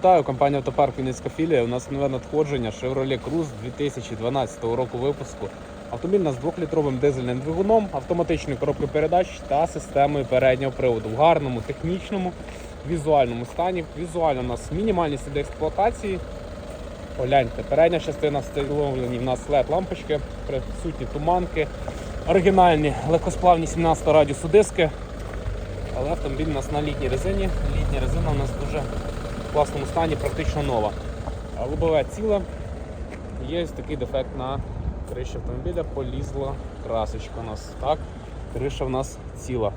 Вітаю, компанія Автопарк Вінницька філія. У нас нове надходження Chevrolet Cruze 2012 року випуску. Автомобіль з 2-літровим дизельним двигуном, автоматичною коробкою передач та системою переднього приводу в гарному, технічному, візуальному стані. Візуально у нас мінімальні сліди експлуатації. Погляньте, передня частина встановлені в нас led лампочки, присутні туманки, оригінальні легкосплавні 17 радіусу диски. Але автомобіль у нас на літній резині. Літня резина у нас дуже в класному стані, практично нова. А Лобове ціле. Є ось такий дефект на криші автомобіля, полізла красочка у нас. Так, криша в нас ціла.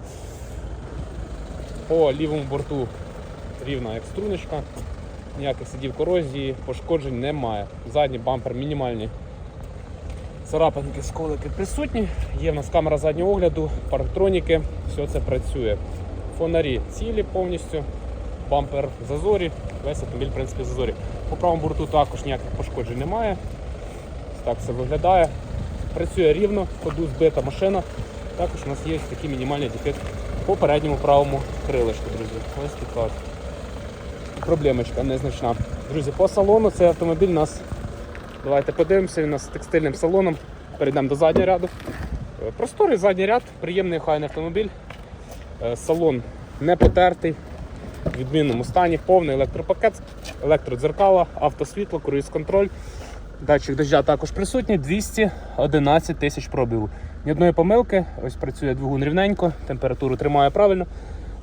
По лівому борту рівна як струночка, ніяких слідів корозії, пошкоджень немає. Задній бампер мінімальні царапинки, сколики присутні. Є в нас камера заднього огляду, парктроніки, все це працює. Фонарі цілі повністю, бампер зазорі, весь автомобіль в принципі зазорі. По правому борту також ніяких пошкоджень немає. Так все виглядає. Працює рівно, ходу збита машина. Також у нас є такий мінімальний дефект по передньому правому крилишку, друзі. Ось така проблемочка незначна. Друзі, по салону цей автомобіль у нас Давайте подивимося, він у нас з текстильним салоном. Перейдемо до заднього ряду. Е, Просторий задній ряд, приємний хайний автомобіль. Е, Салон не потертий, в відмінному стані, повний електропакет, електродзеркала, автосвітло, круїз-контроль. Датчик дождя також присутній, 211 тисяч пробігу. Ні одної помилки, ось працює двигун рівненько, температуру тримає правильно.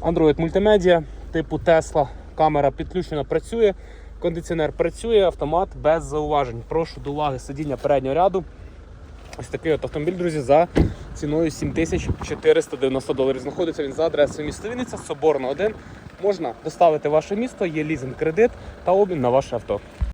Android мультимедіа типу Tesla, камера підключена, працює. Кондиціонер працює, автомат без зауважень. Прошу до уваги сидіння переднього ряду. Ось такий от автомобіль, друзі, за ціною 7490 доларів. Знаходиться він за адресою міста Вінниця, Соборна 1. Можна доставити ваше місто, є лізинг кредит та обмін на ваше авто.